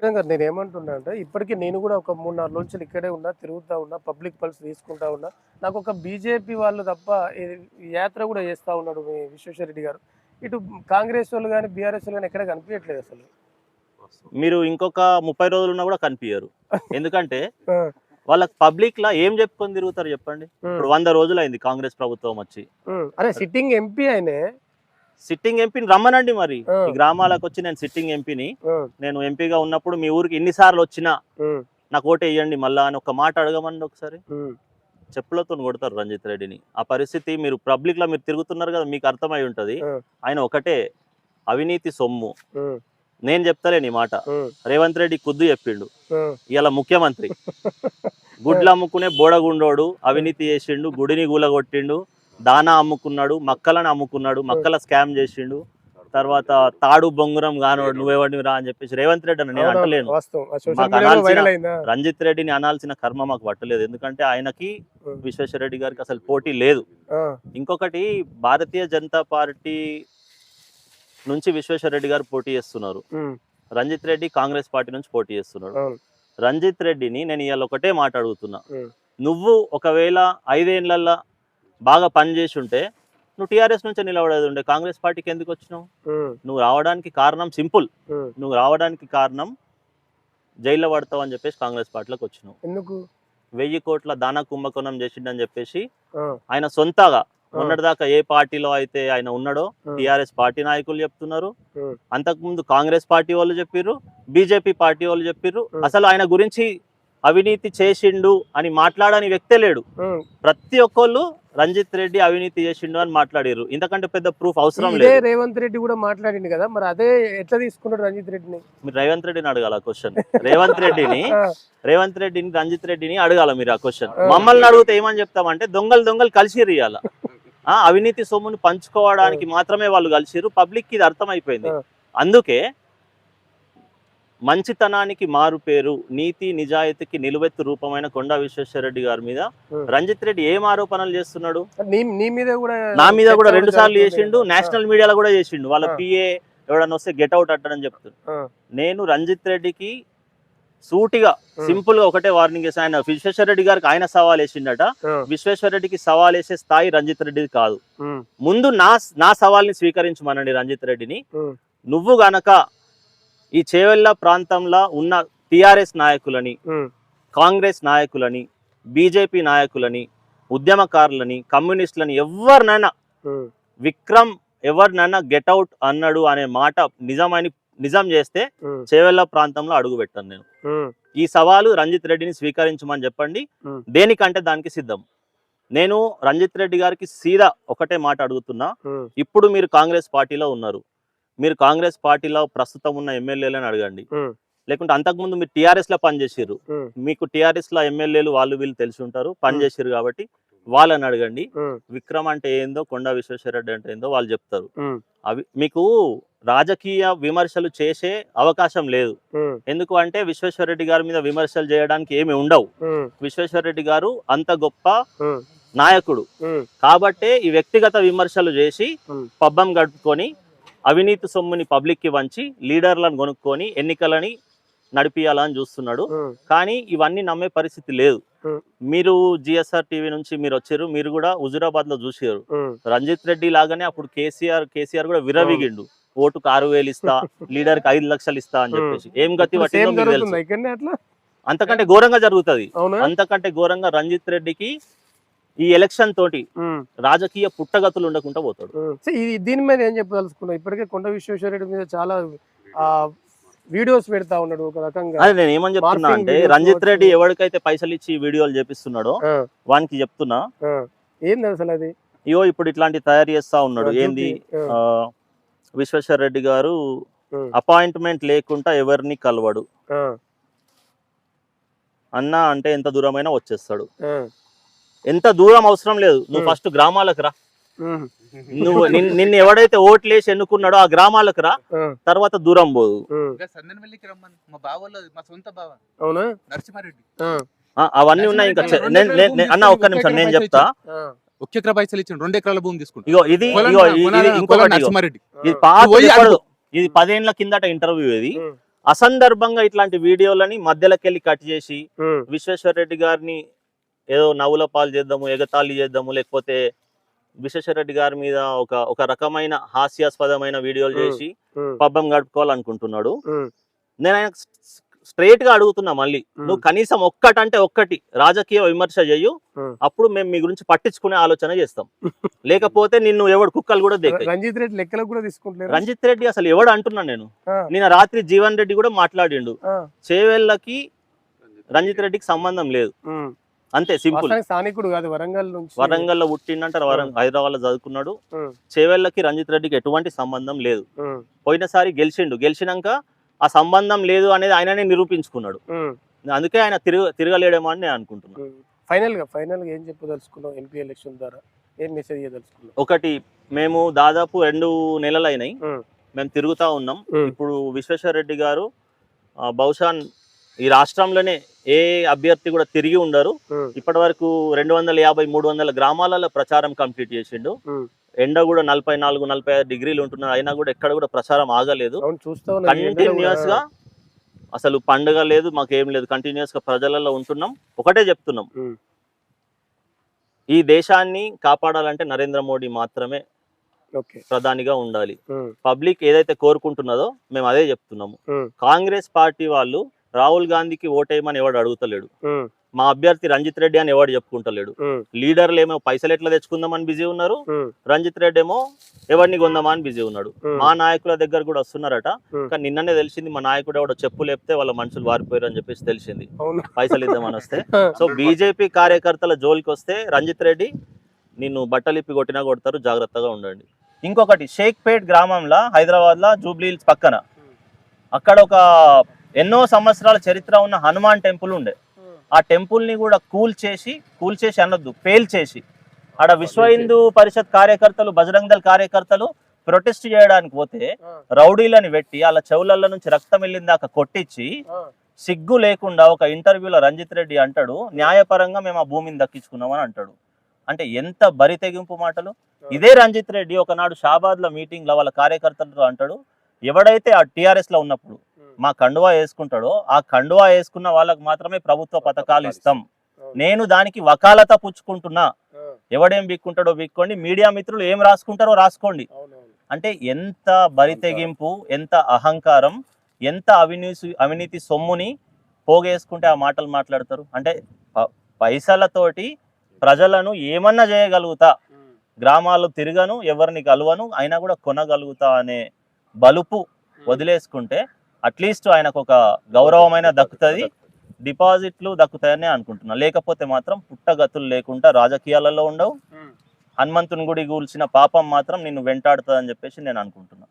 కిరణ్ గారు నేను ఏమంటున్నా అంటే ఇప్పటికీ నేను కూడా ఒక మూడు నాలుగు రోజులు ఇక్కడే ఉన్నా తిరుగుతా ఉన్నా పబ్లిక్ పల్స్ తీసుకుంటా ఉన్నా నాకు ఒక బీజేపీ వాళ్ళు తప్ప యాత్ర కూడా చేస్తా ఉన్నాడు మీ విశ్వేశ్వరరెడ్డి గారు. ఇటు కాంగ్రెస్ వాళ్ళు కానీ బీఆర్ఎస్ వాళ్ళు కానీ ఎక్కడ కనిపించట్లేదు అసలు. మీరు ఇంకొక ముప్పై రోజులు ఉన్నా కూడా కనిపించరు ఎందుకంటే వాళ్ళకి పబ్లిక్ లా ఏం చెప్పుకొని తిరుగుతారు చెప్పండి? ఇప్పుడు వంద రోజులు అయింది కాంగ్రెస్ ప్రభుత్వం వచ్చి. అరే సిట్టింగ్ ఎంపీ ఆయనే సిట్టింగ్ ఎంపీని రమ్మనండి మరి. ఈ గ్రామాలకు వచ్చి నేను సిట్టింగ్ ఎంపీని నేను ఎంపీగా ఉన్నప్పుడు మీ ఊరికి ఎన్నిసార్లు వచ్చినా నాకు ఓటు వేయండి మళ్ళా అని ఒక మాట అడగమండి ఒకసారి. చెప్పులతో కొడతారు రంజిత్ రెడ్డిని. ఆ పరిస్థితి మీరు పబ్లిక్లో మీరు తిరుగుతున్నారు కదా మీకు అర్థమై ఉంటది. ఆయన ఒకటే అవినీతి సొమ్ము. నేను చెప్తలేను ఈ మాట. రేవంత్ రెడ్డి కుద్దు చెప్పిండు. ఇలా ముఖ్యమంత్రి. గుడ్లు అమ్ముకునే బోడగుండోడు అవినీతి చేసిండు గుడిని గూలగొట్టిండు దానా అమ్ముకున్నాడు మక్కలను అమ్ముకున్నాడు మక్కల స్కామ్ చేసిండు. తర్వాత తాడు బొంగురం కానోడు నువ్వెవడిని రా అని చెప్పేసి రేవంత్ రెడ్డి అన్న నేను అంటలేను. రంజిత్ రెడ్డిని అనాల్సిన కర్మ మాకు పట్టలేదు. ఎందుకంటే ఆయనకి. విశ్వేశ్వరరెడ్డి గారికి అసలు పోటీ లేదు. ఇంకొకటి భారతీయ జనతా పార్టీ నుంచి విశ్వేశ్వరరెడ్డి గారు పోటీ చేస్తున్నారు. రంజిత్ రెడ్డి కాంగ్రెస్ పార్టీ నుంచి పోటీ చేస్తున్నాడు రంజిత్ రెడ్డిని నేను ఇవాళ ఒకటే మాట అడుగుతున్నా. ఉం. నువ్వు ఒకవేళ ఐదేళ్ళలో బాగా పనిచేసి ఉంటే నువ్వు టీఆర్ఎస్ నుంచి నిలబడేది ఉండే కాంగ్రెస్ పార్టీకి ఎందుకు వచ్చినావు నువ్వు రావడానికి కారణం సింపుల్. నువ్వు రావడానికి కారణం జైల్లో పడతావు అని చెప్పేసి కాంగ్రెస్ పార్టీలోకి వచ్చినావు ఎందుకు వెయ్యి కోట్ల దాన కుంభకోణం చేసిండని చెప్పేసి ఆయన సొంతగా. మొన్నటిదాకా ఏ పార్టీలో అయితే ఆయన ఉన్నాడో. టిఆర్ఎస్ పార్టీ నాయకులు చెప్తున్నారు. అంతకుముందు కాంగ్రెస్ పార్టీ వాళ్ళు చెప్పిర్రు బీజేపీ పార్టీ వాళ్ళు చెప్పిర్రు. అసలు ఆయన గురించి అవినీతి చేసిండు అని మాట్లాడని వ్యక్తే లేడు. ప్రతి ఒక్కళ్ళు రంజిత్ రెడ్డి అవినీతి చేసిండు అని మాట్లాడిర్రు. ఇంతకంటే పెద్ద ప్రూఫ్ అవసరం లేదు. రేవంత్ రెడ్డి కూడా మాట్లాడింది కదా మరి అదే ఎట్లా తీసుకున్నాడు రంజిత్ రెడ్డిని? మీరు రేవంత్ రెడ్డిని అడగాల క్వశ్చన్ రేవంత్ రెడ్డిని రేవంత్ రెడ్డిని రంజిత్ రెడ్డిని అడగాల మీరు ఆ క్వశ్చన్. మమ్మల్ని అడిగితే ఏమని చెప్తామంటే దొంగలు దొంగలు కలిసి ఆ అవినీతి సొమ్ముని పంచుకోవడానికి మాత్రమే వాళ్ళు కలిసిరు పబ్లిక్కి ఇది అర్థమైపోయింది. అందుకే మంచితనానికి మారు పేరు నీతి నిజాయితీకి నిలువెత్తు రూపమైన కొండా విశ్వేశ్వరరెడ్డి గారి మీద. రంజిత్ రెడ్డి ఏం ఆరోపణలు చేస్తున్నాడు? నీ నీ మీద కూడా నా రెండు సార్లు చేసిండు. నేషనల్ మీడియాలో కూడా చేసిండు. వాళ్ళ. పిఏ ఎవడన్నా వస్తే గెట్ అవుట్ అంటాడని చెప్తాడు. ఆ, నేను రంజిత్ రెడ్డికి సూటిగా సింపుల్గా ఒకటే వార్నింగ్ చేసి ఆయన విశ్వేశ్వర రెడ్డి గారికి ఆయన సవాల్ వేసిండట. విశ్వేశ్వర రెడ్డికి సవాల్ వేసే స్థాయి రంజిత్ రెడ్డిది కాదు. ముందు నా నా సవాల్ని స్వీకరించమనండి రంజిత్ రెడ్డిని. నువ్వు గనక ఈ చేవెళ్ళ ప్రాంతంలో ఉన్న టిఆర్ఎస్ నాయకులని కాంగ్రెస్ నాయకులని బీజేపీ నాయకులని ఉద్యమకారులని కమ్యూనిస్టులని ఎవరినైనా విక్రమ్ ఎవరినైనా గెట్అవుట్ అన్నాడు అనే మాట నిజమని నిజం చేస్తే చేవెళ్ళ ప్రాంతంలో అడుగు పెట్టాను నేను. ఈ సవాలు రంజిత్ రెడ్డిని స్వీకరించమని చెప్పండి. దేనికంటే దానికి సిద్ధం. నేను రంజిత్ రెడ్డి గారికి సీదా ఒకటే మాట అడుగుతున్నా. ఇప్పుడు మీరు కాంగ్రెస్ పార్టీలో ఉన్నారు. మీరు కాంగ్రెస్ పార్టీలో ప్రస్తుతం ఉన్న ఎమ్మెల్యేలను అడగండి. లేకుంటే అంతకుముందు మీరు టీఆర్ఎస్లో పనిచేసారు మీకు టీఆర్ఎస్లో ఎమ్మెల్యేలు వాళ్ళు వీళ్ళు తెలిసి ఉంటారు పనిచేసారు కాబట్టి వాళ్ళని అడగండి. విక్రమ్ అంటే ఏందో కొండా విశ్వేశ్వరరెడ్డి అంటే ఏందో వాళ్ళు చెప్తారు. అవి మీకు రాజకీయ విమర్శలు చేసే అవకాశం లేదు. ఎందుకు అంటే విశ్వేశ్వరరెడ్డి గారి మీద విమర్శలు చేయడానికి ఏమి ఉండవు. విశ్వేశ్వరరెడ్డి గారు అంత గొప్ప నాయకుడు. కాబట్టే ఈ వ్యక్తిగత విమర్శలు చేసి. పబ్బం గడుపుకొని అవినీతి సొమ్ముని పబ్లిక్కి వంచి లీడర్లను కొనుక్కొని ఎన్నికలని నడిపియాలని చూస్తున్నాడు. కానీ ఇవన్నీ నమ్మే పరిస్థితి లేదు. మీరు జిఎస్ఆర్ టీవీ నుంచి మీరు వచ్చారు మీరు కూడా హుజురాబాద్లో చూసారు రంజిత్ రెడ్డి లాగానే అప్పుడు కేసీఆర్ కేసీఆర్ కూడా విరవిగిండు ఓటుకు ఆరు వేలు ఇస్తా లీడర్కి ఐదు లక్షలు ఇస్తా అని. చెప్పేసి. ఏం గతి పట్టిందో మీకు తెలుసు. అంతకంటే ఘోరంగా జరుగుతది. అంతకంటే ఘోరంగా రంజిత్ రెడ్డికి ఈ ఎలక్షన్ తోటి రాజకీయ పుట్టగతులు ఉండకుండా పోతాడు. దీని మీద ఏం చెప్పదలుచుకున్నావు? ఇప్పటికే కొండ విశ్వేశ్వరరెడ్డి మీద చాలా వీడియోస్ పెడతా ఉన్నాడు ఒక రకంగా. అదే నేను ఏమని చెప్తున్నా అంటే రంజిత్. రెడ్డి ఎవరికైతే పైసలు ఇచ్చి వీడియోలు చేపిస్తున్నాడో వానికి చెప్తున్నా. ఏంది అసలు అది? ఇయో ఇప్పుడు ఇట్లాంటి తయారు చేస్తా ఉన్నాడు. ఏంది? విశ్వేశ్వర రెడ్డి గారు అపాయింట్మెంట్ లేకుండా ఎవరిని కలవడు. అన్న అంటే ఎంత దూరమైనా వచ్చేస్తాడు. ఎంత దూరం అవసరం లేదు. నువ్వు. ఫస్ట్ గ్రామాలకు రా. నువ్వు నిన్- నిన్ను ఎవడైతే ఓట్లేసి ఎన్నుకున్నాడో ఆ గ్రామాలకు రా. తర్వాత దూరం పోదు. ఉమ్. ఇంకా సందనవెల్లికి రమ్మని. మా బావలో మా సొంత బావ. అవునా? నరసింహారెడ్డి. ఆ, ఆ, అవన్నీ ఉన్నాయి ఇంకా. అన్న ఒక్క నిమిషం నేను చెప్తా. ఆ, ఒక్క ఎకరా పైసలు ఇచ్చిన రెండు ఎకరాల భూమి తీసుకుంటా. ఇగో ఇది ఇగో ఇది- ఇంకొకటి. నరసింహారెడ్డి. పాత పదేళ్ళ కిందట ఇంటర్వ్యూ ఇది. అసందర్భంగా ఇట్లాంటి వీడియోలని మధ్యలోకెళ్ళి కట్ చేసి విశ్వేశ్వర రెడ్డి గారిని ఏదో నవ్వుల పాలు చేద్దాము ఎగతాళి చేద్దాము లేకపోతే విశ్వేశ్వర రెడ్డి గారి మీద ఒక ఒక రకమైన హాస్యాస్పదమైన వీడియోలు. చేసి పబ్బం గడుపుకోవాలనుకుంటున్నాడు నేను ఆయన స్ట్రైట్గా అడుగుతున్నా మళ్ళీ. నువ్వు కనీసం ఒక్కటంటే ఒక్కటి రాజకీయ విమర్శ చెయ్యు. Hmm. అప్పుడు మేము మీ గురించి పట్టించుకునే ఆలోచన చేస్తాం. లేకపోతే నిన్ను ఎవడు కుక్కలు కూడా రంజిత్ రెడ్డి లెక్కలకు కూడా రంజిత్ రెడ్డి అసలు ఎవడు అంటున్నా నేను? నిన్న రాత్రి జీవన్ రెడ్డి కూడా మాట్లాడిండు. చేవేళ్ళకి రంజిత్ రెడ్డికి సంబంధం లేదు. అంతే సింపుల్. స్థానికుడు కాదు వరంగల్ నుంచి. వరంగల్లో పుట్టిండంటారు వరంగల్ హైదరాబాద్లో చదువుకున్నాడు. చేవేళ్ళకి రంజిత్ రెడ్డికి ఎటువంటి సంబంధం లేదు. పోయినసారి గెలిచిండు. గెలిచినాక ఆ సంబంధం లేదు అనేది ఆయననే నిరూపించుకున్నాడు. అందుకే ఆయన తిరగ తిరగలేడేమో అని నేను అనుకుంటున్నాను. ఫైనల్గా ఫైనల్గా ఏం చెప్పదలుచుకున్నాం ఎంపీ ఎలక్షన్ ద్వారా? ఏం మెసేజ్ ఇవ్వదలుచుకున్నాం ఒకటి మేము దాదాపు రెండు నెలలు అయినాయి మేము తిరుగుతా ఉన్నాం. ఇప్పుడు విశ్వేశ్వర రెడ్డి గారు బహుశా ఈ రాష్ట్రంలోనే ఏ అభ్యర్థి కూడా తిరిగి ఉండరు. ఇప్పటి వరకు రెండు వందల యాభై మూడు వందల గ్రామాలలో ప్రచారం కంప్లీట్ చేసిండు. ఎండ కూడా నలభై నాలుగు నలభై ఐదు డిగ్రీలు ఉంటున్నది అయినా కూడా ఎక్కడ కూడా ప్రచారం ఆగలేదు. కంటిన్యూస్గా అసలు పండుగ లేదు మాకేం లేదు. కంటిన్యూస్గా ప్రజలలో ఉంటున్నాం. ఒకటే చెప్తున్నాం. ఈ దేశాన్ని కాపాడాలంటే నరేంద్ర మోడీ మాత్రమే ప్రధానిగా ఉండాలి. పబ్లిక్ ఏదైతే కోరుకుంటున్నదో మేము అదే చెప్తున్నాము. కాంగ్రెస్ పార్టీ వాళ్ళు రాహుల్ గాంధీకి ఓటేయమని ఎవడు అడుగుతలేడు. మా అభ్యర్థి రంజిత్ రెడ్డి అని ఎవడు చెప్పుకుంటలేడు. లీడర్లు ఏమో పైసలు ఎట్లా తెచ్చుకుందామని బిజీ ఉన్నారు. రంజిత్ రెడ్డి ఏమో ఎవరిని కొందామా అని బిజీ ఉన్నాడు. మా నాయకుల దగ్గర కూడా వస్తున్నారట. కానీ నిన్ననే తెలిసింది మా నాయకుడు ఎవడో చెప్పు లేపితే వాళ్ళ మనుషులు వారిపోయారు అని చెప్పేసి తెలిసింది. పైసలు ఇద్దామని వస్తే. సో బీజేపీ కార్యకర్తల జోలికి వస్తే రంజిత్ రెడ్డి నిన్ను బట్టలిప్పి కొట్టినా కొడతారు జాగ్రత్తగా ఉండండి. ఇంకొకటి షేక్పేట్ గ్రామంలో హైదరాబాద్లో జూబ్లీ పక్కన. అక్కడ ఒక ఎన్నో సంవత్సరాల చరిత్ర ఉన్న హనుమాన్ టెంపుల్ ఉండే. ఆ టెంపుల్ని కూడా కూల్ చేసి కూల్ చేసి అనొద్దు పేల్ చేసి. ఆడ విశ్వ హిందూ పరిషత్ కార్యకర్తలు బజరంగ్ దళ్ కార్యకర్తలు ప్రొటెస్ట్ చేయడానికి పోతే రౌడీలని పెట్టి అలా చెవులల్లో నుంచి రక్తం వెళ్ళిన దాకా కొట్టించి సిగ్గు లేకుండా ఒక ఇంటర్వ్యూలో రంజిత్ రెడ్డి అంటాడు న్యాయపరంగా మేము ఆ భూమిని దక్కించుకున్నామని అంటాడు. అంటే ఎంత బరి తెగింపు మాటలు? ఇదే రంజిత్ రెడ్డి ఒకనాడు షాబాద్లో మీటింగ్లో వాళ్ళ కార్యకర్తలతో అంటాడు ఎవడైతే ఆ టిఆర్ఎస్లో ఉన్నప్పుడు మా కండువా వేసుకుంటాడో ఆ కండువా వేసుకున్న వాళ్ళకి మాత్రమే ప్రభుత్వ పథకాలు ఇస్తాం. నేను దానికి వకాలత పుచ్చుకుంటున్నా. ఎవడేం బిక్కుంటాడో బిక్కోండి మీడియా మిత్రులు ఏం రాసుకుంటారో రాసుకోండి. అంటే ఎంత బరి తెగింపు ఎంత అహంకారం ఎంత అవినీతి అవినీతి సొమ్ముని పోగేసుకుంటే ఆ మాటలు మాట్లాడతారు? అంటే పైసలతోటి ప్రజలను ఏమన్నా చేయగలుగుతా. గ్రామాల్లో తిరగను ఎవరిని కలవను అయినా కూడా కొనగలుగుతా అనే బలుపు వదిలేసుకుంటే అట్లీస్ట్ ఆయనకు ఒక గౌరవమైన దక్కుతుంది. డిపాజిట్లు దక్కుతాయని అనుకుంటున్నా. లేకపోతే మాత్రం పుట్టగతులు లేకుండా రాజకీయాలలో ఉండవు. హనుమంతుని గుడి కూల్చిన పాపం మాత్రం నిన్ను వెంటాడుతుందని చెప్పేసి నేను అనుకుంటున్నా.